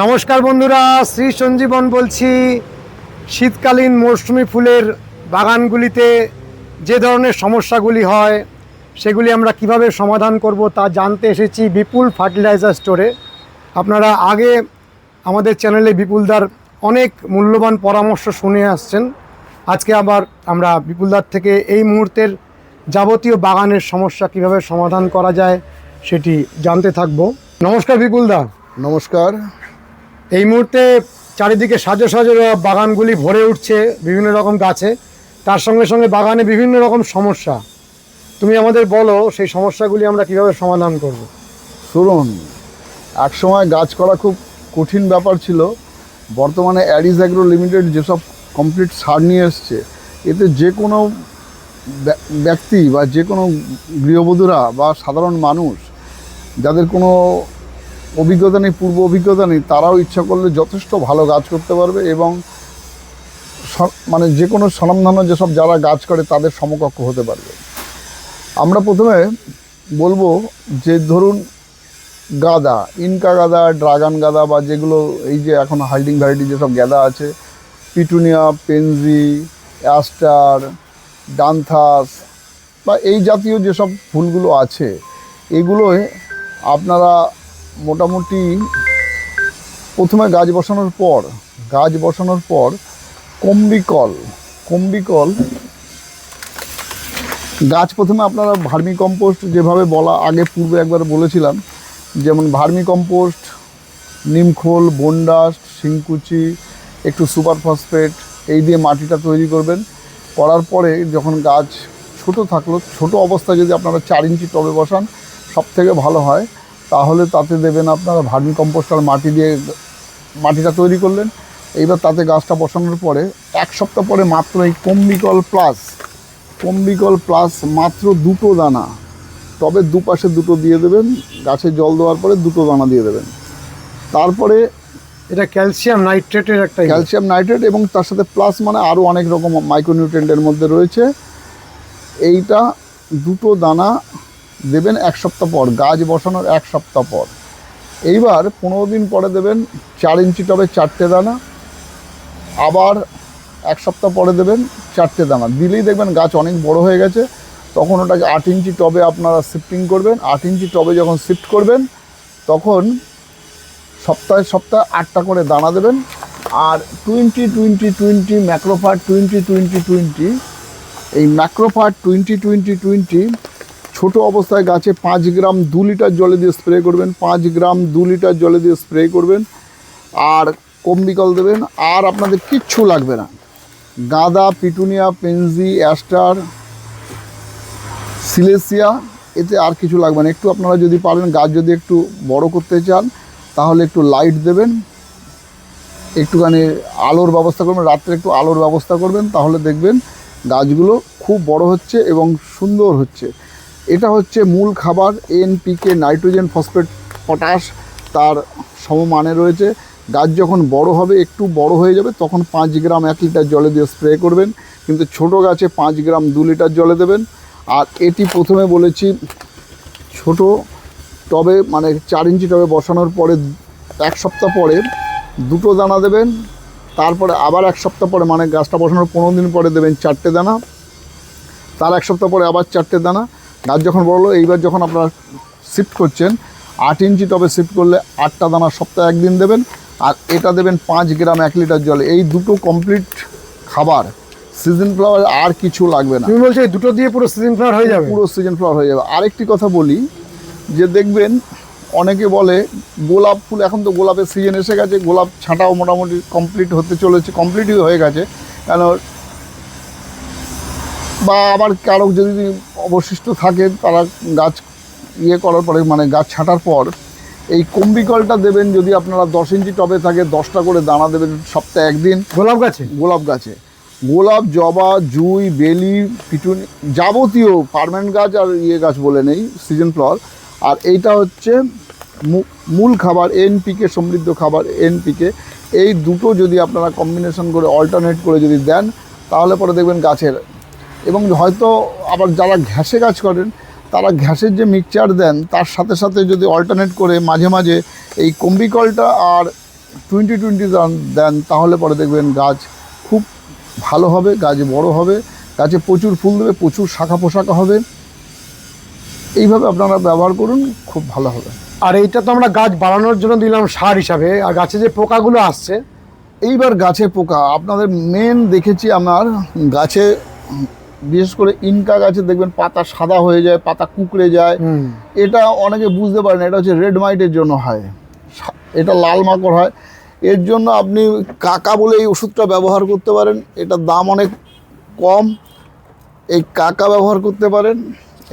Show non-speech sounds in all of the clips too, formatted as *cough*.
নমস্কার বন্ধুরা, শ্রী সঞ্জীবন বলছি। শীতকালীন মৌসুমি ফুলের বাগানগুলিতে যে ধরনের সমস্যাগুলি হয়, সেগুলি আমরা কীভাবে সমাধান করব তা জানতে এসেছি বিপুল ফার্টিলাইজার স্টোরে। আপনারা আগে আমাদের চ্যানেলে বিপুলদার অনেক মূল্যবান পরামর্শ শুনে আসছেন। আজকে আবার আমরা বিপুলদার থেকে এই মুহূর্তের যাবতীয় বাগানের সমস্যা কীভাবে সমাধান করা যায় সেটি জানতে থাকব। নমস্কার বিপুলদা। নমস্কার। এই মুহূর্তে চারিদিকে সাজো সাজো বাগানগুলি ভরে উঠছে বিভিন্ন রকম গাছে। তার সঙ্গে সঙ্গে বাগানে বিভিন্ন রকম সমস্যা। তুমি আমাদের বলো, সেই সমস্যাগুলি আমরা কীভাবে সমাধান করব? শুনুন এক সময় গাছ করা খুব কঠিন ব্যাপার ছিল। বর্তমানে অ্যাডিস অ্যাগ্রো লিমিটেড যেসব কমপ্লিট সার নিয়ে এসছে, এতে যে কোনো ব্যা- ব্যক্তি বা যে কোনো গৃহবধূরা বা সাধারণ মানুষ, যাদের কোনো অভিজ্ঞতা নেই, পূর্ব অভিজ্ঞতা নেই, তারাও ইচ্ছা করলে যথেষ্ট ভালো গাছ করতে পারবে এবং মানে যে কোনো স্বনামধন্য যেসব যারা গাছ করে তাদের সমকক্ষ হতে পারবে। আমরা প্রথমে বলব যে ধরুন গাদা, ইনকা গাদা, ড্রাগন গাদা বা যেগুলো এই যে এখন হাইডিং ভ্যারাইটি যেসব গাদা আছে, পিটুনিয়া, পেনজি, অ্যাস্টার, ডান্থাস বা এই জাতীয় যেসব ফুলগুলো আছে, এগুলোয় আপনারা মোটামুটি প্রথমে গাছ বসানোর পর, গাছ বসানোর পর কম্বিকল কম্বিকল গাছ প্রথমে আপনারা ভার্মি কম্পোস্ট যেভাবে বলা, আগে পূর্বে একবার বলেছিলাম, যেমন ভার্মি কম্পোস্ট নিমখোল, বন্ডাস্ট, শিংকুচি, একটু সুপার ফসফেট, এই দিয়ে মাটিটা তৈরি করবেন। করার পরে যখন গাছ ছোট থাকল, ছোট অবস্থায় যদি আপনারা চার ইঞ্চি টবে বসান সব থেকে ভালো হয়। তাহলে তাতে দেবেন আপনারা ভার্মি কম্পোস্ট আর মাটি দিয়ে মাটিটা তৈরি করলেন। এইবার তাতে গাছটা বসানোর পরে এক সপ্তাহ পরে মাত্র এই কম্বিকল প্লাস কম্বিকল প্লাস মাত্র দুটো দানা। তবে দুপাশে দুটো দিয়ে দেবেন গাছে জল দেওয়ার পরে দুটো দানা দিয়ে দেবেন। তারপরে এটা ক্যালসিয়াম নাইট্রেটের একটা ইয়ে। ক্যালসিয়াম নাইট্রেট এবং তার সাথে প্লাস মানে আরও অনেক রকম মাইক্রোনিউট্রেন্টের মধ্যে রয়েছে। এইটা দুটো দানা দেবেন এক সপ্তাহ পর, গাছ বসানোর এক সপ্তাহ পর। এইবার পনেরো দিন পরে দেবেন চার ইঞ্চি টবে চারটে দানা, আবার এক সপ্তাহ পরে দেবেন চারটে দানা। দিলেই দেখবেন গাছ অনেক বড় হয়ে গেছে, তখন ওটাকে আট ইঞ্চি টবে আপনারা শিফটিং করবেন, আট ইঞ্চি টবে যখন শিফট করবেন, তখন সপ্তাহে সপ্তাহে আটটা করে দানা দেবেন। আর twenty twenty twenty ম্যাক্রোফার twenty twenty twenty এই ম্যাক্রোফার টোয়েন্টি টোয়েন্টি টোয়েন্টি ছোটো অবস্থায় গাছে পাঁচ গ্রাম দু লিটার জলে দিয়ে স্প্রে করবেন, পাঁচ গ্রাম দু লিটার জলে দিয়ে স্প্রে করবেন, আর কম্বিকল দেবেন, আর আপনাদের কিচ্ছু লাগবে না। গাঁদা, পিটুনিয়া, পেনজি, অ্যাস্টার, সিলেসিয়া, এতে আর কিছু লাগবে না। একটু আপনারা যদি পারেন, গাছ যদি একটু বড় করতে চান, তাহলে একটু লাইট দেবেন, একটুখানি আলোর ব্যবস্থা করবেন, রাত্রে একটু আলোর ব্যবস্থা করবেন, তাহলে দেখবেন গাছগুলো খুব বড় হচ্ছে এবং সুন্দর হচ্ছে। এটা হচ্ছে মূল খাবার এনপিকে নাইট্রোজেন ফসফেট পটাশ, তার সমমানে রয়েছে। গাছ যখন বড় হবে, একটু বড় হয়ে যাবে, তখন পাঁচ গ্রাম এক লিটার জলে দিয়ে স্প্রে করবেন। কিন্তু ছোট গাছে পাঁচ গ্রাম দু লিটার জলে দেবেন। আর এটি প্রথমে বলেছি, ছোট টবে মানে চার ইঞ্চি টবে বসানোর পরে এক সপ্তাহ পরে দুটো দানা দেবেন। তারপরে আবার এক সপ্তাহ পরে মানে গাছটা বসানোর পনেরো দিন পরে দেবেন চারটে দানা। তার এক সপ্তাহ পরে আবার চারটে দানা। গাছ যখন বড় হলো এইবার যখন আপনারা শিফট করছেন আট ইঞ্চি টবে শিফট করলে আটটা দানা সপ্তাহে একদিন দেবেন আর এটা দেবেন পাঁচ গ্রাম এক লিটার জলে। এই দুটো কমপ্লিট খাবার সিজন ফ্লাওয়ার আর কিছু লাগবে না। তুমি বলছো এই দুটো দিয়ে পুরো সিজন ফ্লাওয়ার হয়ে যাবে? পুরো সিজন ফ্লাওয়ার হয়ে যাবে। আরেকটি কথা বলি যে দেখবেন অনেকে বলে গোলাপ ফুল এখন তো গোলাপের সিজন এসে গেছে গোলাপ ছাঁটাও মোটামুটি কমপ্লিট হতে চলেছে কমপ্লিটই হয়ে গেছে। কেন? বা আবার কারও যদি অবশিষ্ট থাকে তারা গাছ ইয়ে করার পরে মানে গাছ ছাঁটার পর এই কম্বিকলটা দেবেন যদি আপনারা দশ ইঞ্চি টবে থাকে দশটা করে দানা দেবেন সপ্তাহে একদিন। গোলাপ গাছে? গোলাপ গাছে। গোলাপ জবা জুই বেলি পিটুনি যাবতীয় পার্মানেন্ট গাছ আর ইয়ে গাছ বলে নেই সিজন ফ্লাওয়ার। আর এইটা হচ্ছে মূল খাবার এনপিকে সমৃদ্ধ খাবার এনপিকে এই দুটো যদি আপনারা কম্বিনেশন করে অল্টারনেট করে যদি দেন তাহলে পরে দেখবেন গাছের এবং হয়তো আবার যারা ঘ্যাসে গাছ করেন তারা ঘ্যাসের যে মিক্সচার দেন তার সাথে সাথে যদি অল্টারনেট করে মাঝে মাঝে এই কম্বিকলটা আর টোয়েন্টি টোয়েন্টি দেন তাহলে পরে দেখবেন গাছ খুব ভালো হবে গাছ বড় হবে গাছে প্রচুর ফুল দেবে প্রচুর শাখা পোশাকা হবে। এইভাবে আপনারা ব্যবহার করুন খুব ভালো হবে। আর এইটা তো আমরা গাছ বাড়ানোর জন্য দিলাম সার হিসাবে আর গাছে যে পোকাগুলো আসছে। এইবার গাছে পোকা আপনাদের মেন দেখেছি আমার গাছে বিশেষ করে ইনকা গাছে দেখবেন পাতা সাদা হয়ে যায় পাতা কুকড়ে যায়। এটা অনেকে বুঝতে পারেন এটা হচ্ছে রেড মাইটের জন্য হয়। এটা লাল মাকড় হয়। এর জন্য আপনি কাকা বলে এই ওষুধটা ব্যবহার করতে পারেন। এটার দাম অনেক কম। এই কাকা ব্যবহার করতে পারেন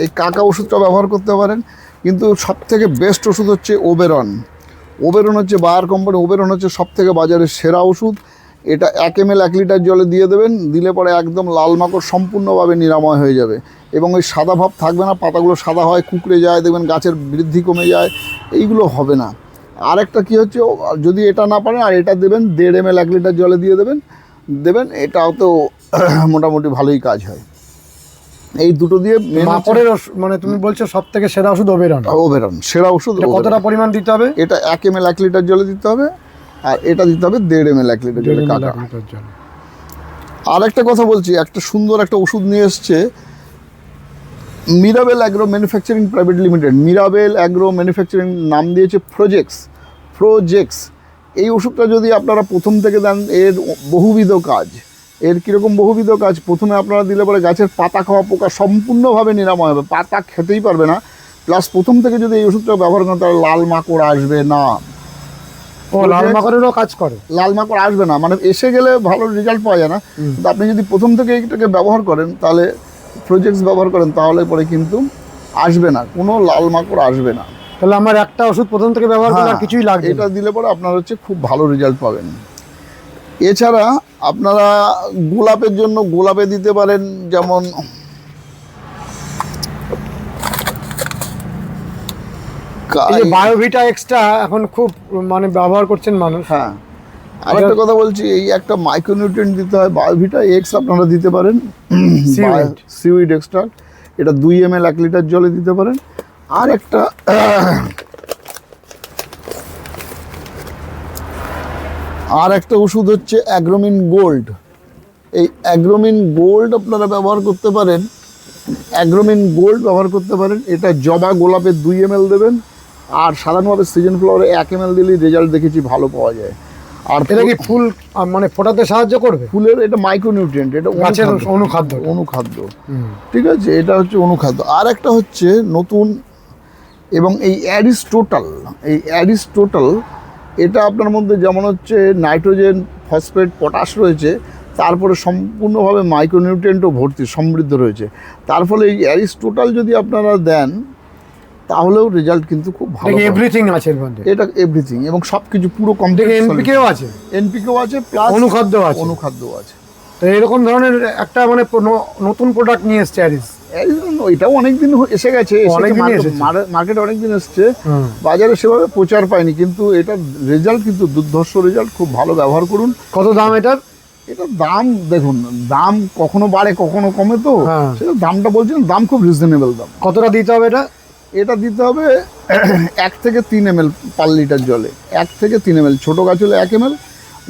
এই কাকা ওষুধটা ব্যবহার করতে পারেন। কিন্তু সব থেকে বেস্ট ওষুধ হচ্ছে ওবেরন ওবেরন হচ্ছে বায়ার কোম্পানি ওবেরন হচ্ছে সব থেকে বাজারের সেরা ওষুধ। এটা এক এম এল এক লিটার জলে দিয়ে দেবেন দিলে পরে একদম লাল মাকড় সম্পূর্ণভাবে নিরাময় হয়ে যাবে। এবং ওই সাদা ভাব থাকবে না পাতাগুলো সাদা হয় কুকড়ে যায় দেখবেন গাছের বৃদ্ধি কমে যায় এইগুলো হবে না। আর একটা কী হচ্ছে যদি এটা না পারেন আর এটা দেবেন দেড় এম এল এক লিটার জলে দিয়ে দেবেন দেবেন এটাও তো *clears throat* মোটামুটি ভালোই কাজ হয়। এই দুটো দিয়ে মাকড়ের মানে তুমি বলছো সব থেকে সেরা ওষুধ ওবেরন। ওবেরন সেরা ওষুধ কতটা পরিমাণ দিতে হবে? এটা এক এম এল এক লিটার জলে দিতে হবে। আর এটা দিতে হবে দেড় এম এল এক লিটার জলে কাটা। আর একটা কথা বলছি একটা সুন্দর একটা ওষুধ নিয়ে এসছে Mirabel agro manufacturing private limited Mirabel agro manufacturing নাম দিয়েছে প্রজেক্টস প্রজেক্টস এই ওষুধটা যদি আপনারা প্রথম থেকে দেন এর বহুবিধ কাজ। এর কীরকম বহুবিধ কাজ? প্রথমে আপনারা দিলে পরে গাছের পাতা খাওয়া পোকা সম্পূর্ণভাবে নিরাময় হবে পাতা খেতেই পারবে না। প্লাস প্রথম থেকে যদি এই ওষুধটা ব্যবহার করেন তাহলে লাল মাকড় আসবে না। ও লাল মাকড়েরও কাজ করে। লাল মাকড় আসবে না মানে এসে গেলে ভালো রেজাল্ট পাওয়া যায় না। কিন্তু আপনি যদি প্রথম থেকে এইটাকে ব্যবহার করেন তাহলে প্রজেক্টস ব্যবহার করেন তাহলে পরে কিন্তু আসবে না কোনো লাল মাকড় আসবে না। তাহলে আমার একটা ওষুধ প্রথম থেকে ব্যবহার করলে হ্যাঁ, কিছুই লাগবে এটা দিলে পরে আপনার হচ্ছে খুব ভালো রেজাল্ট পাবেন। এছাড়া আপনারা গোলাপের জন্য গোলাপে দিতে পারেন যেমন এই বায়োভিটা এক্সট্রা এখন খুব মানে ব্যবহার করছেন মানুষ। হ্যাঁ। আরেকটা কথা বলছি এই একটা মাইক্রোনিউট্রিয়েন্ট দিতে হয় বায়োভিটা এক্স আপনারা দিতে পারেন। সিউইড এক্সট্রা এটা দুই এম এল এক লিটার জলে দিতে পারেন। আর একটা আর একটা ওষুধ হচ্ছে অ্যাগ্রোমিন গোল্ড। এই অ্যাগ্রোমিন গোল্ড আপনারা ব্যবহার করতে পারেন। অ্যাগ্রোমিন গোল্ড ব্যবহার করতে পারেন। এটা জবা গোলাপের দুই এম দেবেন। আর সাধারণভাবে সিজন ফ্লাওয়ারে এক এম এল দিলেই রেজাল্ট দেখেছি ভালো পাওয়া যায়। আর এটা কি ফুল মানে ফোটাতে সাহায্য করবে? ফুলের এটা মাইক্রোনিউট্রিয়েন্ট এটা গাছের অনুখাদ্য। অনুখাদ্য। ঠিক আছে? এটা হচ্ছে অনুখাদ্য। আর একটা হচ্ছে নতুন এবং এই অ্যারিস্টোটাল এই অ্যারিস্টোটাল এটা আপনার মধ্যে যেমন হচ্ছে নাইট্রোজেন ফসফেট পটাশ রয়েছে তারপরে সম্পূর্ণভাবে মাইক্রোনিউট্রিয়েন্টও ভর্তি সমৃদ্ধ রয়েছে। তার ফলে এই অ্যারিস্টোটাল যদি আপনারা দেন তাহলেও রেজাল্ট কিন্তু খুব ভালো এভরিথিং আছে এর মধ্যে। এটা এভরিথিং এবং সব কিছু পুরো কমপ্লিট এনপিকেও আছে। এনপিকেও আছে প্লাস অনুখাদ্য আছে। অনুখাদ্য আছে। তো এরকম ধরনের একটা মানে নতুন প্রোডাক্ট নিয়ে এসছে অ্যারিস এটাও অনেকদিন এসে গেছে। মার্কেটে অনেকদিন এসছে। বাজারে সেভাবে প্রচার পায়নি কিন্তু এটার রেজাল্ট কিন্তু দুর্ধর্ষ রেজাল্ট খুব ভালো ব্যবহার করুন। কত দাম এটার? এটা দাম দেখুন দাম কখনো বাড়ে কখনো কমে তো। হ্যাঁ। সেটা দামটা বলছেন দাম খুব রিজনেবল দাম। কতটা দিতে হবে এটা? এটা দিতে হবে *clears throat* এক থেকে তিন এম এল পার লিটার জলে। এক থেকে তিন এম এল ছোটো গাছ হলে এক এম এল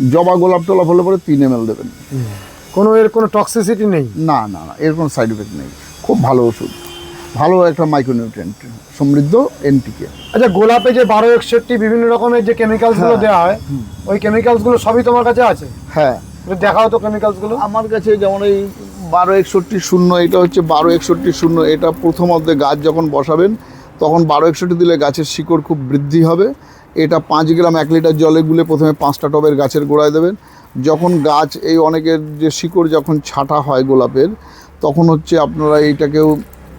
জবা গোলাপ টোলাপ হলে পরে তিন এম এল দেবেন কোনো এর কোনো টক্সিসিটি নেই? না না না এর কোনো সাইড এফেক্ট নেই। খুব ভালো ওষুধ। ভালো একটা মাইক্রোনিউট্রিয়েন্ট সমৃদ্ধ এনটিকে আচ্ছা গোলাপে যে বারো একষট্টি বিভিন্ন রকমের যে কেমিক্যালসগুলো হ্যাঁ। দেওয়া হয় ওই কেমিক্যালসগুলো সবই তোমার কাছে আছে? হ্যাঁ। দেখাও তো কেমিক্যালসগুলো। আমার কাছে যেমন এই বারো একষট্টি শূন্য, এটা হচ্ছে বারো একষট্টি শূন্য, এটা প্রথম অর্ধে গাছ যখন বসাবেন, তখন বারো একষট্টি দিলে গাছের শিকড় খুব বৃদ্ধি হবে। এটা পাঁচ গ্রাম এক লিটার জলে গুলে প্রথমে পাঁচটা টবের গাছের গোড়ায় দেবেন। যখন গাছ এই অনেকের যে শিকড় যখন ছাটা হয় গোলাপের, তখন হচ্ছে আপনারা এইটাকেও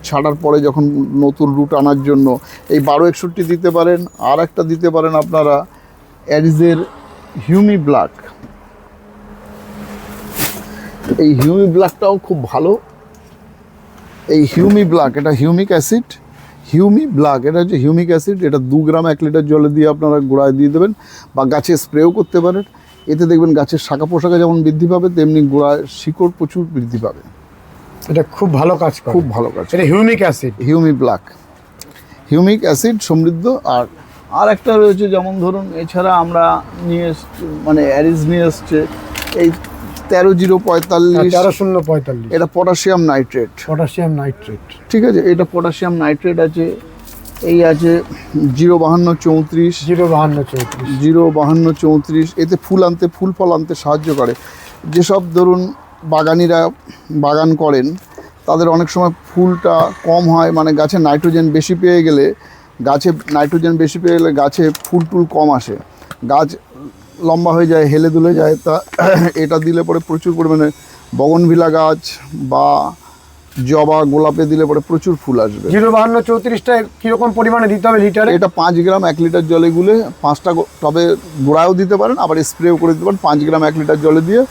ছাটার পরে যখন নতুন রুট আনার জন্য এই বারো একষট্টি দিতে পারেন। আর একটা দিতে পারেন আপনারা, অ্যারিজের হিউমি ব্ল্যাক এই হিউমি ব্ল্যাকটাও খুব ভালো। এই হিউমি ব্ল্যাক এটা হিউমিক অ্যাসিড। হিউমি ব্ল্যাক এটা হচ্ছে হিউমিক অ্যাসিড এটা দু গ্রাম এক লিটার জলে দিয়ে আপনারা গোড়ায় দিয়ে দেবেন বা গাছে স্প্রেও করতে পারেন। এতে দেখবেন গাছের শাখা পোশাকা যেমন বৃদ্ধি পাবে তেমনি গোড়ায় শিকড় প্রচুর বৃদ্ধি পাবে। এটা খুব ভালো কাজ খুব ভালো কাজ এটা humic acid. Humi black. Humic acid সমৃদ্ধ। আর আর একটা রয়েছে যেমন ধরুন এছাড়া আমরা নিয়ে মানে অ্যারিজ নিয়ে এসছে। এই তেরো জিরো পঁয়তাল্লিশ। তেরো শূন্য পঁয়তাল্লিশ। এটা পটাশিয়াম নাইট্রেট। Potassium nitrate. ঠিক আছে এটা পটাশিয়াম নাইট্রেট আছে এই আছে জিরো বাহান্ন চৌত্রিশ। জিরো বাহান্ন চৌত্রিশ। জিরো বাহান্ন চৌত্রিশ এতে ফুল আনতে ফুল ফল আনতে সাহায্য করে। যেসব ধরুন বাগানিরা বাগান করেন তাদের অনেক সময় ফুলটা কম হয় মানে গাছে নাইট্রোজেন বেশি পেয়ে গেলে গাছে নাইট্রোজেন বেশি পেয়ে গেলে গাছে ফুল টুল কম আসে। গাছ লম্বা হয়ে যায় হেলে দুলে যায় তা *clears throat* এটা দিলে পরে প্রচুর পরিমাণে বগনভিলা গাছ বা জবা গোলাপে দিলে পরে প্রচুর ফুল আসবে। জিরো বাহান্ন চৌত্রিশটা কীরকম পরিমাণে দিতে হবে লিটারে? এটা পাঁচ গ্রাম এক লিটার জলে গুলে পাঁচটা টবে গোড়ায়ও দিতে পারেন আবার স্প্রেও করে দিতে পারেন। পাঁচ গ্রাম এক লিটার জলে দিয়ে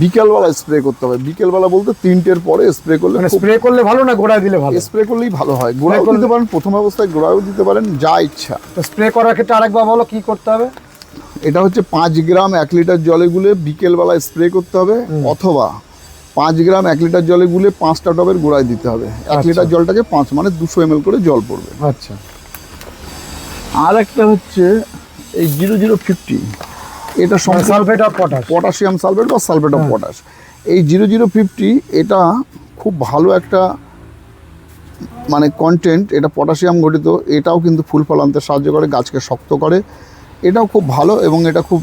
বিকেলবেলা স্প্রে করতে হবে। বিকেলবেলা বলতে তিনটের পরে স্প্রে করলে মানে স্প্রে করলে ভালো না গোড়ায় দিলে ভালো? স্প্রে করলেই ভালো হয়। গোড়াও দিতে পারেন প্রথম অবস্থায় গোড়ায়ও দিতে পারেন যা ইচ্ছা। স্প্রে করার ক্ষেত্রে আরেকবার বলো কি করতে হবে? এটা হচ্ছে পাঁচ গ্রাম এক লিটার জলে গুলে বিকেলবেলা স্প্রে করতে হবে অথবা পাঁচ গ্রাম এক লিটার জলে গুলে পাঁচটা টবের গোড়ায় দিতে হবে। এক আচ্ছা। লিটার জলটাকে পাঁচ মানে দুশো এম করে জল পড়বে। আচ্ছা। আর একটা হচ্ছে এই জিরো জিরো ফিফটি। এটা sulphate of potash. Potassium sulphate বা সালফেট অফ পটাশ। এই জিরো জিরো ফিফটি এটা খুব ভালো একটা মানে কন্টেন্ট এটা পটাশিয়াম গঠিত এটাও কিন্তু ফুল ফল আনতে সাহায্য করে গাছকে শক্ত করে এটাও খুব ভালো এবং এটা খুব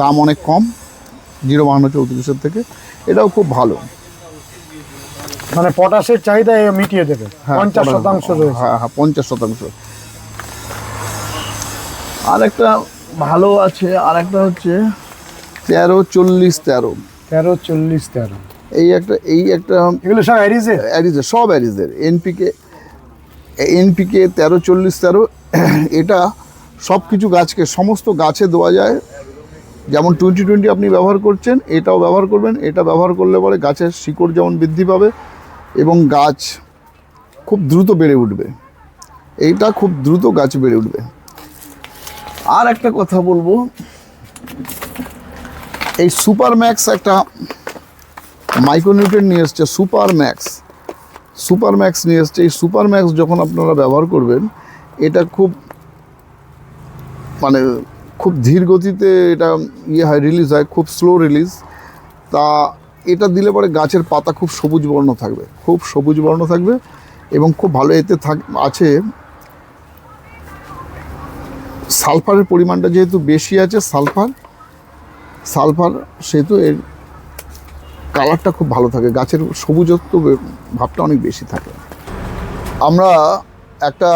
দাম অনেক কম জিরো বাহান্ন চৌত্রিশের থেকে। এটাও খুব ভালো। মানে পটাশের চাহিদা মিটিয়ে দেবে। হ্যাঁ, পঞ্চাশ শতাংশ হ্যাঁ হ্যাঁ পঞ্চাশ শতাংশ। আর একটা ভালো আছে আর একটা হচ্ছে তেরো চল্লিশ তেরো। তেরো চল্লিশ তেরো। এই একটা এই একটা এগুলো সব অ্যারিজে অ্যারিজের সব অ্যারিজের এনপিকে এনপিকে তেরো চল্লিশ তেরো এটা সব কিছু গাছকে, সমস্ত গাছে দেওয়া যায়। যেমন টোয়েন্টি টোয়েন্টি আপনি ব্যবহার করছেন, এটাও ব্যবহার করবেন, এটা ব্যবহার করলে পরে গাছের শিকড় যেমন বৃদ্ধি পাবে এবং গাছ খুব দ্রুত বেড়ে উঠবে। এইটা খুব দ্রুত গাছ বেড়ে উঠবে। আর একটা কথা বলব, এই সুপার ম্যাক্স একটা মাইক্রোনিউট্রেন নিয়ে এসছে সুপার ম্যাক্স সুপার ম্যাক্স নিয়ে এসছে, এই সুপার ম্যাক্স যখন আপনারা ব্যবহার করবেন, এটা খুব মানে খুব ধীর গতিতে এটা ইয়ে হয় রিলিজ হয়, খুব স্লো রিলিজ তা এটা দিলে পরে গাছের পাতা খুব সবুজ বর্ণ থাকবে, খুব সবুজ বর্ণ থাকবে এবং খুব ভালো এতে থাক, আছে। সালফারের পরিমাণটা যেহেতু বেশি আছে, সালফার সালফার সেহেতু এর কালারটা খুব ভালো থাকে, গাছের সবুজত্ব ভাবটা অনেক বেশি থাকে। আমরা একটা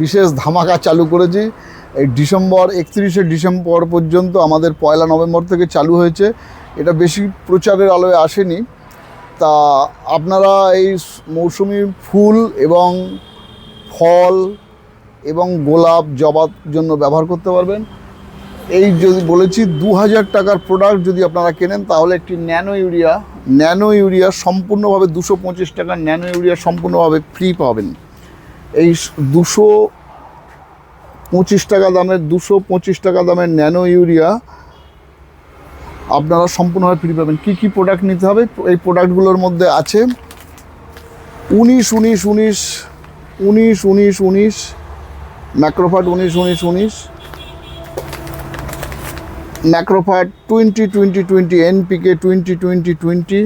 বিশেষ ধামাকা চালু করেছি এই ডিসেম্বর, একত্রিশে ডিসেম্বর পর্যন্ত আমাদের পয়লা নভেম্বর থেকে চালু হয়েছে। এটা বেশি প্রচারের আলোয় আসেনি। তা আপনারা এই মৌসুমি ফুল এবং ফল এবং গোলাপ জবার জন্য ব্যবহার করতে পারবেন। এই যদি বলেছি দু হাজার টাকার প্রোডাক্ট যদি আপনারা কেনেন, তাহলে একটি ন্যানো ইউরিয়া ন্যানো ইউরিয়া সম্পূর্ণভাবে দুশো পঁচিশ টাকার ন্যানো ইউরিয়া সম্পূর্ণভাবে ফ্রি পাবেন। এই দুশো পঁচিশ টাকা দামের, দুশো পঁচিশ টাকা দামের ন্যানো ইউরিয়া আপনারা সম্পূর্ণভাবে ফ্রি পাবেন। কী কী প্রোডাক্ট নিতে হবে? এই প্রোডাক্টগুলোর মধ্যে আছে উনিশ উনিশ উনিশ উনিশ উনিশ উনিশ ম্যাক্রোফাট উনিশ উনিশ উনিশ Macrofert twenty twenty twenty NPK twenty twenty twenty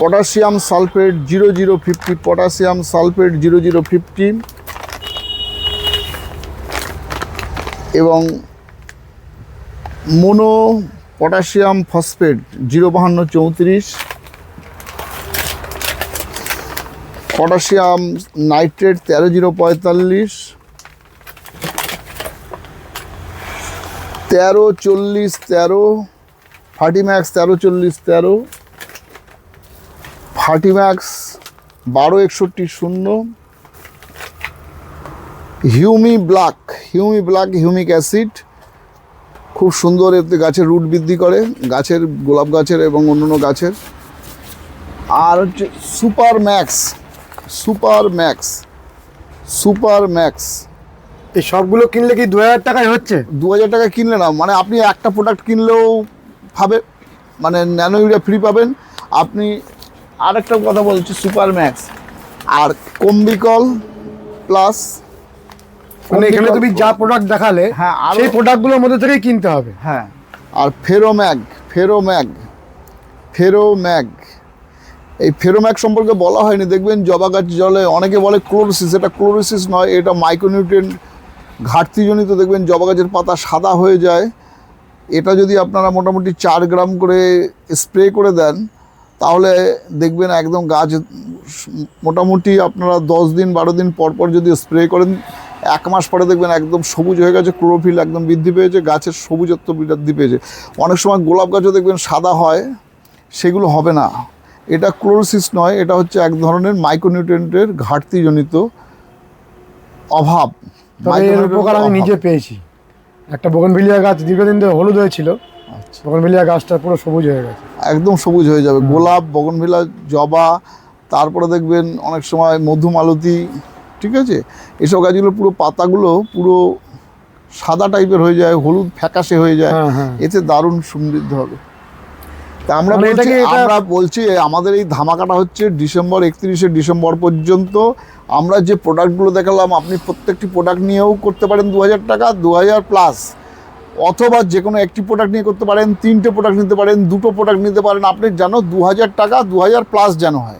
potassium sulphate zero zero fifty, potassium sulphate zero zero fifty এবং মোনো পটাশিয়াম ফসফেট জিরো বাহান্ন চৌত্রিশ, পটাশিয়াম নাইট্রেট তেরো জিরো পঁয়তাল্লিশ, তেরো চল্লিশ তেরো ফার্টিম্যাক্স তেরো চল্লিশ তেরো ফার্টিম্যাক্স বারো একষট্টি শূন্য। Humi black Humi black humic acid. খুব সুন্দর এতে গাছের রুট বৃদ্ধি করে গাছের গোলাপ গাছের এবং অন্যান্য গাছের। আর হচ্ছে super max super max super max. এই সবগুলো কিনলে কি দু হাজার টাকায় হচ্ছে? দু হাজার টাকা কিনলে না মানে আপনি একটা প্রোডাক্ট কিনলেও ভাবে মানে ন্যানো ইউরিয়া ফ্রি পাবেন। আপনি আরেকটা কথা বলছি সুপার ম্যাক্স আর কম্বিকল প্লাস মানে এখানে তুমি যা প্রোডাক্ট দেখালে হ্যাঁ, আরো- সেই প্রোডাক্টগুলোর মধ্যে থেকেই কিনতে হবে। হ্যাঁ। আর ফেরোম্যাগ ফেরোম্যাগ ফেরোম্যাগ এই ফেরোম্যাগ সম্পর্কে বলা হয়নি দেখবেন জবা গাছ জলে অনেকে বলে ক্লোরোসিস এটা ক্লোরোসিস নয় এটা মাইক্রোনিউট্রিয়েন্ট ঘাটতিজনিত দেখবেন জবা গাছের পাতা সাদা হয়ে যায়। এটা যদি আপনারা মোটামুটি চার গ্রাম করে স্প্রে করে দেন তাহলে দেখবেন একদম গাছ মোটামুটি আপনারা দশ দিন বারো দিন পর পর যদি স্প্রে করেন এক মাস পরে দেখবেন একদম সবুজ হয়ে গেছে ক্লোরোফিল একদম বৃদ্ধি পেয়েছে গাছের সবুজত্ব বৃদ্ধি পেয়েছে। অনেক সময় গোলাপ গাছও দেখবেন সাদা হয় সেগুলো হবে না। এটা ক্লোরোসিস নয় এটা হচ্ছে এক ধরনের মাইক্রোনিউট্রিয়েন্টের ঘাটতিজনিত অভাব। উপকার আমি নিজে পেয়েছি। একটা বোগনভিলিয়া গাছ দীর্ঘদিন ধরে হলুদ হয়েছিল। আচ্ছা। বোগনভিলিয়া গাছটা পুরো সবুজ হয়ে গেছে। একদম সবুজ হয়ে যাবে। গোলাপ বগনভিলা জবা তারপরে দেখবেন অনেক সময় মধুমালতী ঠিক আছে? এসব গাছগুলো পুরো পাতাগুলো পুরো সাদা টাইপের হয়ে যায় হলুদ ফ্যাকাশে হয়ে যায়। হ্যাঁ হ্যাঁ। এতে দারুণ সমৃদ্ধ হবে। তা আমরা মানে বলছি আমরা বলছি আমাদের এই ধামাকাটা হচ্ছে ডিসেম্বর একত্রিশে ডিসেম্বর পর্যন্ত। আমরা যে প্রোডাক্টগুলো দেখালাম আপনি প্রত্যেকটি প্রোডাক্ট নিয়েও করতে পারেন দু হাজার টাকা দু হাজার প্লাস অথবা যে কোনো একটি প্রোডাক্ট নিয়ে করতে পারেন তিনটে প্রোডাক্ট নিতে পারেন দুটো প্রোডাক্ট নিতে পারেন আপনি যেন দু হাজার টাকা দু হাজার প্লাস যেন হয়।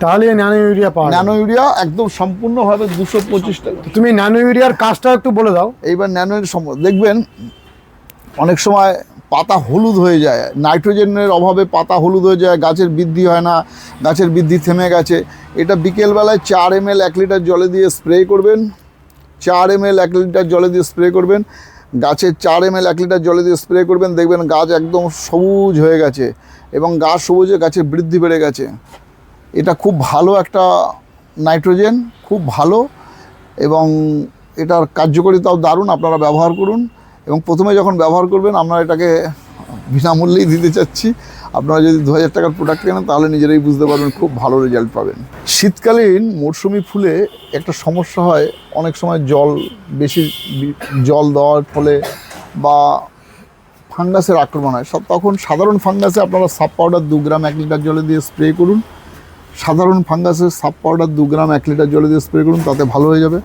তাহলে ন্যানো ইউরিয়া পাওয়া ন্যানো ইউরিয়া একদম সম্পূর্ণভাবে দুশো পঁচিশ টাকা। তুমি ন্যানো ইউরিয়ার কাজটা একটু বলে দাও। এইবার ন্যানোর সম- দেখবেন অনেক সময় পাতা হলুদ হয়ে যায় নাইট্রোজেনের অভাবে পাতা হলুদ হয়ে যায় গাছের বৃদ্ধি হয় না গাছের বৃদ্ধি থেমে গেছে। এটা বিকেলবেলায় চার এম এল এক লিটার জলে দিয়ে স্প্রে করবেন চার এম এল এক লিটার জলে দিয়ে স্প্রে করবেন। গাছের চার এম এল এক লিটার জলে দিয়ে স্প্রে করবেন, দেখবেন গাছ একদম সবুজ হয়ে গেছে এবং গাছ সবুজে গাছের বৃদ্ধি বেড়ে গেছে। এটা খুব ভালো একটা নাইট্রোজেন, খুব ভালো এবং এটার কার্যকারিতাও দারুণ, আপনারা ব্যবহার করুন এবং প্রথমে যখন ব্যবহার করবেন, আমরা এটাকে বিনামূল্যেই দিতে চাচ্ছি। আপনারা যদি দু হাজার টাকার প্রোডাক্ট কেনেন, তাহলে নিজেরাই বুঝতে পারবেন, খুব ভালো রেজাল্ট পাবেন। শীতকালীন মরশুমি ফুলে একটা সমস্যা হয়, অনেক সময় জল বেশি, জল দেওয়ার ফলে বা ফাঙ্গাসের আক্রমণ হয়। সব, তখন সাধারণ ফাঙ্গাসে আপনারা সাব পাউডার দু গ্রাম এক লিটার জলে দিয়ে স্প্রে করুন। সাধারণ ফাঙ্গাসের সাব পাউডার দু গ্রাম এক লিটার জলে দিয়ে স্প্রে করুন, তাতে ভালো হয়ে যাবে।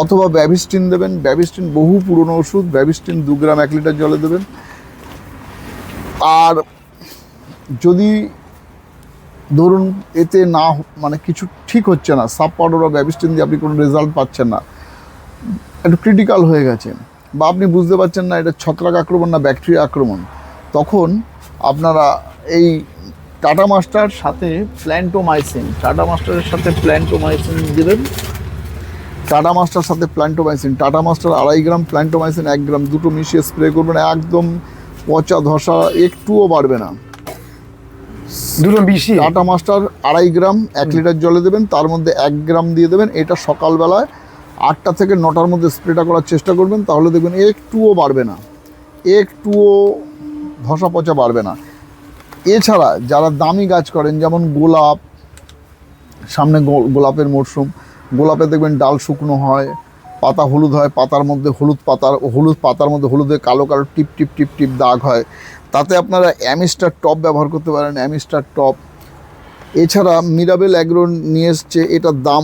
অথবা ব্যাবিস্টিন দেবেন ব্যাবিস্টিন বহু পুরনো ওষুধ ব্যাবিস্টিন দু গ্রাম এক লিটার জলে দেবেন। আর যদি ধরুন এতে না মানে কিছু ঠিক হচ্ছে না, সাব পাউডার বা ব্যাবিস্টিন দিয়ে আপনি কোনো রেজাল্ট পাচ্ছেন না, একটু ক্রিটিক্যাল হয়ে গেছে বা আপনি বুঝতে পারছেন না এটা ছত্রাক আক্রমণ না ব্যাকটেরিয়া আক্রমণ, তখন আপনারা এই টাটা মাস্টার সাথে প্ল্যান্টোমাইসিন টাটা মাস্টারের সাথে প্ল্যান্টোমাইসিন দিলেন টাটা মাস্টার সাথে প্ল্যান্টোমাইসিন টাটা মাস্টার আড়াই গ্রাম প্ল্যান্টোমাইসিন এক গ্রাম, দুটো মিশিয়ে স্প্রে করবেন, একদম পচা ধসা, একটুও বাড়বে না। দুটো বেশি টাটা মাস্টার আড়াই গ্রাম এক লিটার জলে দেবেন তার মধ্যে এক গ্রাম দিয়ে দেবেন। এটা সকালবেলায় আটটা থেকে নটার মধ্যে স্প্রেটা করার চেষ্টা করবেন তাহলে দেখবেন একটুও বাড়বে না। একটুও ধসা পচা বাড়বে না। এছাড়া যারা দামি গাছ করেন যেমন গোলাপ সামনে গোলাপের মরশুম গোলাপে দেখবেন ডাল শুকনো হয় পাতা হলুদ হয় পাতার মধ্যে হলুদ পাতার হলুদ পাতার মধ্যে হলুদে কালো কালো টিপ টিপ টিপ টিপ দাগ হয়। তাতে আপনারা অ্যামিস্টার টপ ব্যবহার করতে পারেন, অ্যামিস্টার টপ। এছাড়া মিরাবেল অ্যাগ্রো নিয়ে এসছে এটার দাম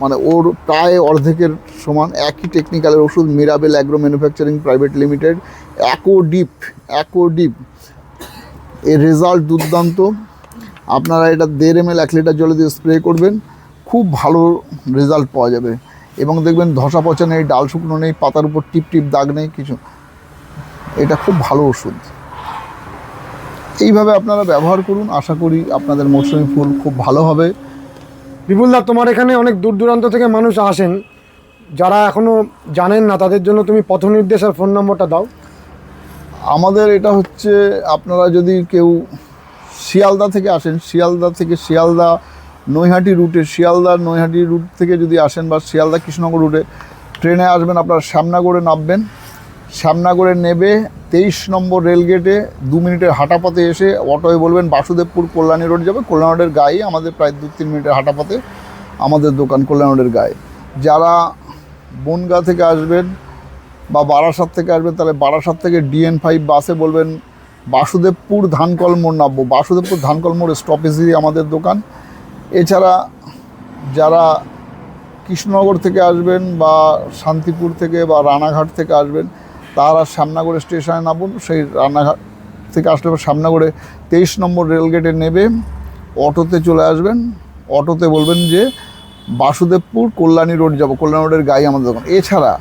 মানে ওর প্রায় অর্ধেকের সমান। একই টেকনিক্যালের ওষুধ Mirabel agro manufacturing private limited. অ্যাকোডিপ অ্যাকোডিপ। এর রেজাল্ট দুর্দান্ত। আপনারা এটা দেড় এম এল এক লিটার জলে দিয়ে স্প্রে করবেন, খুব ভালো রেজাল্ট পাওয়া যাবে। এবং দেখবেন ধসা পচা নেই, ডাল শুকনো নেই, পাতার উপর টিপ টিপ দাগ নেই, কিছু। এটা খুব ভালো ওষুধ। এইভাবে আপনারা ব্যবহার করুন। আশা করি আপনাদের মৌসুমি ফুল খুব ভালো হবে। বিপুলদা তোমার এখানে অনেক দূর দূরান্ত থেকে মানুষ আসেন। যারা এখনও জানেন না তাদের জন্য তুমি পথ নির্দেশ আর ফোন নম্বরটা দাও। আমাদের এটা হচ্ছে আপনারা যদি কেউ শিয়ালদা থেকে আসেন শিয়ালদা থেকে শিয়ালদা নৈহাটি রুটে শিয়ালদা নৈহাটি রুট থেকে যদি আসেন বা শিয়ালদা কৃষ্ণনগর রুটে ট্রেনে আসবেন আপনারা শ্যামনগরে নামবেন। শ্যামনগরে নেবে, তেইশ নম্বর রেলগেটে দু মিনিটের হাঁটা পথে এসে অটোয় বলবেন, বাসুদেবপুর কল্যাণী রোড যাবে। কল্যাণ রোডের গায়ে আমাদের প্রায় দু তিন মিনিটের হাঁটা পথে আমাদের দোকান কল্যাণ রোডের গায়ে। যারা বনগা থেকে আসবেন বা বারাসাত থেকে আসবেন, তাহলে বারাসাত থেকে ডিএন ফাইভ বাসে বলবেন, বাসুদেবপুর ধানকল মোড় নামবো। বাসুদেবপুর ধানকল মোড় স্টপেজেই আমাদের দোকান। এছাড়া যারা কৃষ্ণনগর থেকে আসবেন বা শান্তিপুর থেকে বা রানাঘাট থেকে আসবেন তারা সামনাগড়ে স্টেশনে নামুন, সেই রানাঘাট থেকে আসলে সামনাগড়ে তেইশ নম্বর রেলগেটে নেবে। অটোতে চলে আসবেন, অটোতে বলবেন যে বাসুদেবপুর কল্যাণী রোড যাব। কল্যাণী রোডের গায়ে আমাদের দোকান। এছাড়া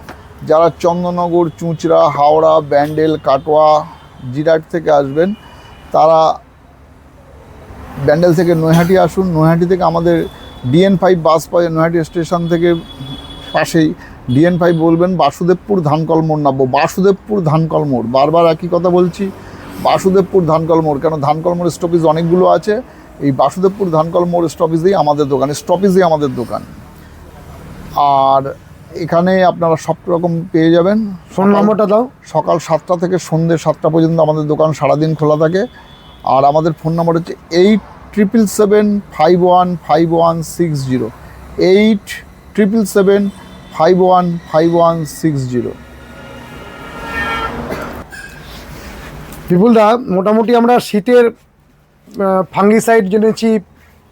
যারা চন্দননগর, চুঁচড়া, হাওড়া, ব্যান্ডেল, কাটোয়া, জিরাট থেকে আসবেন, তারা ব্যান্ডেল থেকে নৈহাটি আসুন। নৈহাটি থেকে আমাদের ডিএন ফাইভ বাস পাই নৈহাটি স্টেশন থেকে পাশেই ডিএন ফাইভ বলবেন বাসুদেবপুর ধানকল মোড় নামবো। বাসুদেবপুর ধানকল মোড় বারবার একই কথা বলছি বাসুদেবপুর ধানকল মোড় কেন ধানকল মোড় স্টপেজ অনেকগুলো আছে এই বাসুদেবপুর ধানকল মোড় স্টপেজেই আমাদের দোকান স্টপেজেই আমাদের দোকান। আর এখানে আপনারা সব রকম পেয়ে যাবেন। ফোন নম্বরটা দাও। সকাল সাতটা থেকে সন্ধ্যে সাতটা পর্যন্ত আমাদের দোকান সারাদিন খোলা থাকে। আর আমাদের ফোন নম্বর হচ্ছে eight triple seven five one five one six zero eight triple seven five one five one six zero বিপুলদা মোটামুটি আমরা শীতের ফাঙ্গিসাইড জেনেছি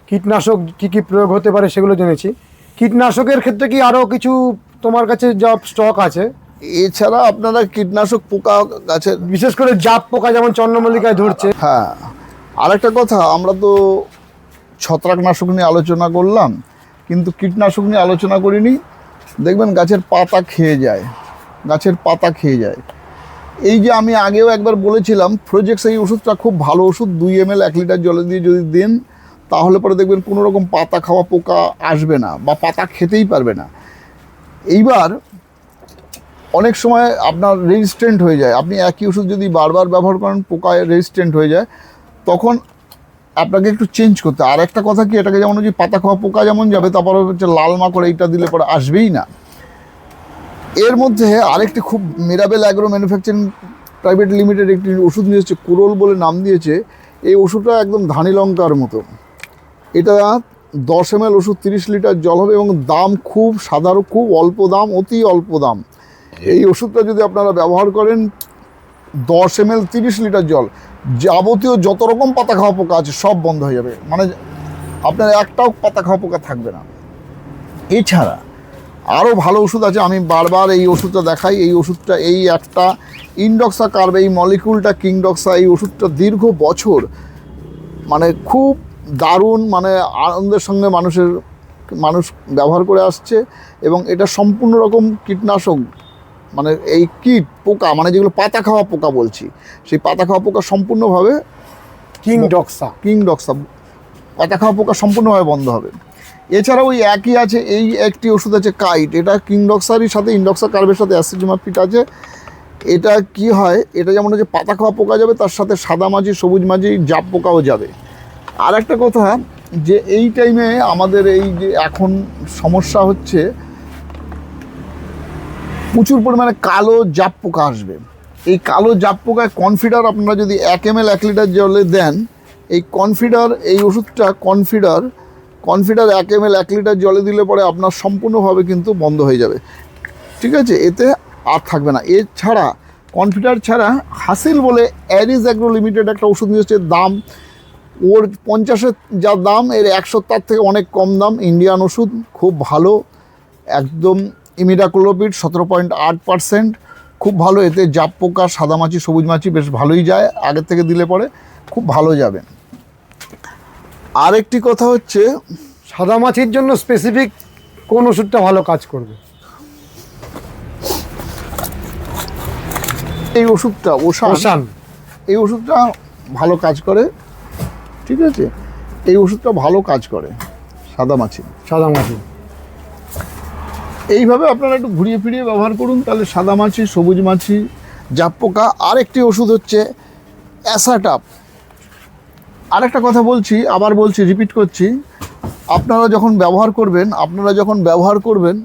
কীটনাশক কী কী প্রয়োগ হতে পারে সেগুলো জেনেছি। কীটনাশকের ক্ষেত্রে কি আরও কিছু তোমার কাছে যা স্টক আছে? এছাড়া আপনারা কীটনাশক পোকা গাছের বিশেষ করে জাপ পোকা যেমন চন্দ্রমল্লিকায় ধরছে। হ্যাঁ আরেকটা কথা আমরা তো ছত্রাকনাশক নিয়ে আলোচনা করলাম কিন্তু কীটনাশক নিয়ে আলোচনা করিনি। দেখবেন গাছের পাতা খেয়ে যায়, গাছের পাতা খেয়ে যায়। এই যে আমি আগেও একবার বলেছিলাম প্রজেক্টস এই ওষুধটা খুব ভালো ওষুধ, দুই এম এল এক লিটার জলে দিয়ে যদি দেন, তাহলে পরে দেখবেন কোনো রকম পাতা খাওয়া পোকা আসবে না বা পাতা খেতেই পারবে না। এইবার অনেক সময় আপনার রেজিস্ট্যান্ট হয়ে যায়। আপনি একই ওষুধ যদি বারবার ব্যবহার করেন, পোকায় রেজিস্ট্যান্ট হয়ে যায়, তখন আপনাকে একটু চেঞ্জ করতে আর একটা কথা কি, এটাকে যেমন যে পাতা খাওয়া পোকা যেমন যাবে, তারপর হচ্ছে লাল মাকড় এইটা দিলে পরে আসবেই না। এর মধ্যে আরেকটি খুব Mirabel agro manufacturing private limited একটি ওষুধ নিয়ে এসেছে কুরোল বলে নাম দিয়েছে। এই ওষুধটা একদম ধানি লঙ্কার মতো। এটা দশ এম এল ওষুধ তিরিশ লিটার জল হবে এবং দাম খুব সাধারণ, খুব অল্প দাম, অতি অল্প দাম। এই ওষুধটা যদি আপনারা ব্যবহার করেন, দশ এম এল তিরিশ লিটার জল যাবতীয় যত রকম পাতা খাওয়া পোকা আছে, সব বন্ধ হয়ে যাবে। মানে আপনার একটাও পাতা খাওয়া পোকা থাকবে না। এছাড়া আরও ভালো ওষুধ আছে, আমি বারবার এই ওষুধটা দেখাই, এই ওষুধটা, এই একটা ইনডক্সা কার্ব এই মলিকুলটা কিংডক্সা এই ওষুধটা দীর্ঘ বছর মানে খুব দারুণ মানে আনন্দের সঙ্গে মানুষের, মানুষ ব্যবহার করে আসছে এবং এটা সম্পূর্ণ রকম কীটনাশক মানে এই কীট পোকা মানে যেগুলো পাতা খাওয়া পোকা বলছি সেই পাতা খাওয়া পোকা সম্পূর্ণভাবে কিং ডক্সা। কিং ডক্সা। পাতা খাওয়া পোকা সম্পূর্ণভাবে বন্ধ হবে। এছাড়াও ওই একই আছে এই একটি ওষুধ আছে কাইট এটা কিং ডক্সারই সাথে ইনডক্সা কার্বের সাথে অ্যাসিডমাপিট আছে। এটা কি হয় এটা যেমন হচ্ছে পাতা খাওয়া পোকা যাবে তার সাথে সাদা মাছি সবুজ মাছি জাপ পোকাও যাবে। আর একটা কথা যে এই টাইমে আমাদের এই যে এখন সমস্যা হচ্ছে প্রচুর পরিমাণে কালো জাপ পোকা আসবে। এই কালো জাপ পোকায় কনফিডার আপনারা যদি এক এম এল এক লিটার জলে দেন, এই কনফিডার এই ওষুধটা কনফিডার কনফিডার এক এম এল এক লিটার জলে দিলে পরে আপনার সম্পূর্ণভাবে কিন্তু বন্ধ হয়ে যাবে। ঠিক আছে? এতে আর থাকবে না। এছাড়া কনফিডার ছাড়া হাসিল বলে অ্যারিজ অ্যাগ্রো লিমিটেড একটা ওষুধ নিয়ে এসেছে, দাম ওর পঞ্চাশের যা দাম, এর একশো তার থেকে অনেক কম দাম। ইন্ডিয়ান ওষুধ, খুব ভালো, একদম ইমিডাক্লোপিড সতেরো পয়েন্ট আট পার্সেন্ট। খুব ভালো এতে জাপ পোকা সাদামাছি সবুজ মাছি বেশ ভালোই যায় আগের থেকে দিলে পরে খুব ভালো যাবে। আরেকটি কথা হচ্ছে সাদা মাছির জন্য স্পেসিফিক কোন ওষুধটা ভালো কাজ করবে? এই ওষুধটা ওষান। এই ওষুধটা ভালো কাজ করে ঠিক আছে? এই ওষুধটা ভালো কাজ করে সাদা মাছি। সাদা মাছি। এইভাবে আপনারা একটু ঘুরিয়ে ফিরিয়ে ব্যবহার করুন, তাহলে সাদা মাছি, সবুজ মাছি, জাপ পোকা, আরেকটি ওষুধ হচ্ছে অ্যাসাটাপ। আরেকটা কথা বলছি, আবার বলছি, রিপিট করছি। আপনারা যখন ব্যবহার করবেন, আপনারা যখন ব্যবহার করবেন,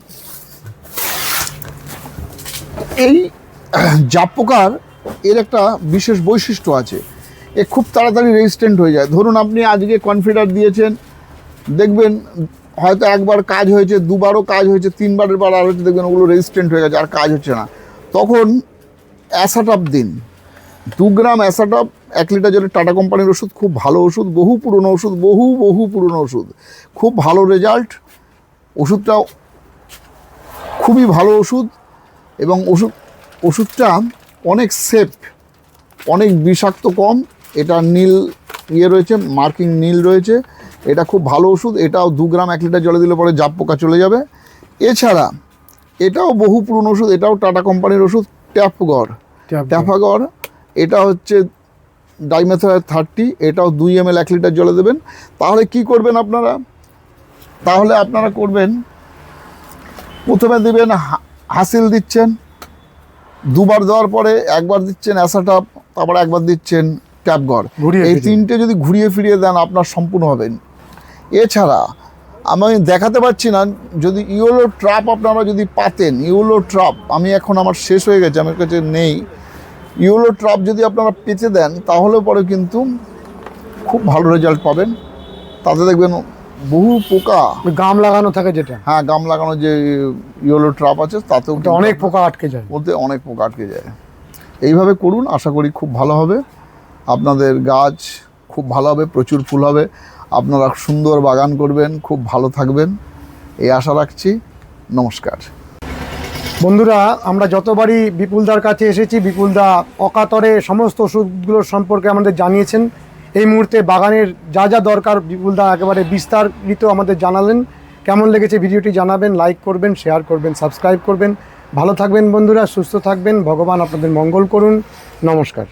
এই জাপ পোকার এর একটা বিশেষ বৈশিষ্ট্য আছে। এ খুব তাড়াতাড়ি রেজিস্ট্যান্ট হয়ে যায়। ধরুন আপনি আজকে কনফিডার দিয়েছেন, দেখবেন হয়তো একবার কাজ হয়েছে, দুবারও কাজ হয়েছে, তিনবারের বার আর হচ্ছে দেখবেন ওগুলো রেজিস্ট্যান্ট হয়ে গেছে, আর কাজ হচ্ছে না। তখন অ্যাসাটাপ দিন। দু গ্রাম অ্যাসাটাপ এক লিটার জলে টাটা কোম্পানির ওষুধ, খুব ভালো ওষুধ, বহু পুরনো ওষুধ, বহু বহু পুরনো ওষুধ। খুব ভালো রেজাল্ট ওষুধটা খুবই ভালো ওষুধ এবং ওষুধ, ওষুধটা অনেক সেফ অনেক বিষাক্ত কম। এটা নীল ইয়ে রয়েছে মার্কিং নীল রয়েছে। এটা খুব ভালো ওষুধ এটাও দু গ্রাম এক লিটার জলে দিলে পরে জাপ পোকা চলে যাবে। এছাড়া এটাও বহু পুরনো ওষুধ এটাও টাটা কোম্পানির ওষুধ ট্যাপগড় ট্যাফাগড় এটা হচ্ছে ডাইমেথোয়ার থার্টি এটাও দুই এম এল এক লিটার জলে দেবেন। তাহলে কি করবেন আপনারা? তাহলে আপনারা করবেন প্রথমে দেবেন হাসিল দিচ্ছেন দুবার দেওয়ার পরে একবার দিচ্ছেন অ্যাসাটাপ তারপর একবার দিচ্ছেন ট্যাপগড় এই তিনটে যদি ঘুরিয়ে ফিরিয়ে দেন আপনার সম্পূর্ণ হবেন এছাড়া আমি দেখাতে পাচ্ছি না যদি ইউলো ট্রাপ আপনারা যদি পাতেন ইউলো ট্রাপ আমি এখন আমার শেষ হয়ে গেছে আমার কাছে নেই। ইউলো ট্রাপ যদি আপনারা পেতে দেন তাহলে পরে কিন্তু খুব ভালো রেজাল্ট পাবেন। তাতে দেখবেন বহু পোকা গাম লাগানো থাকে যেটা। হ্যাঁ গাম লাগানো যে ইয়েলো ট্রাপ আছে তাতে অনেক পোকা আটকে যায়। মধ্যে অনেক পোকা আটকে যায়। এইভাবে করুন আশা করি খুব ভালো হবে। আপনাদের গাছ খুব ভালো হবে প্রচুর ফুল হবে। আপনারা সুন্দর বাগান করবেন, খুব ভালো থাকবেন। এই আশা রাখছি। নমস্কার। বন্ধুরা, আমরা যতবারই বিপুলদার কাছে এসেছি, বিপুলদা অকাতরে সমস্ত ওষুধগুলোর সম্পর্কে আমাদের জানিয়েছেন। এই মুহূর্তে বাগানের যা যা দরকার বিপুলদা একেবারে বিস্তারিত আমাদের জানালেন। কেমন লেগেছে ভিডিওটি জানাবেন, লাইক করবেন, শেয়ার করবেন, সাবস্ক্রাইব করবেন। ভালো থাকবেন বন্ধুরা, সুস্থ থাকবেন। ভগবান আপনাদের মঙ্গল করুন। নমস্কার।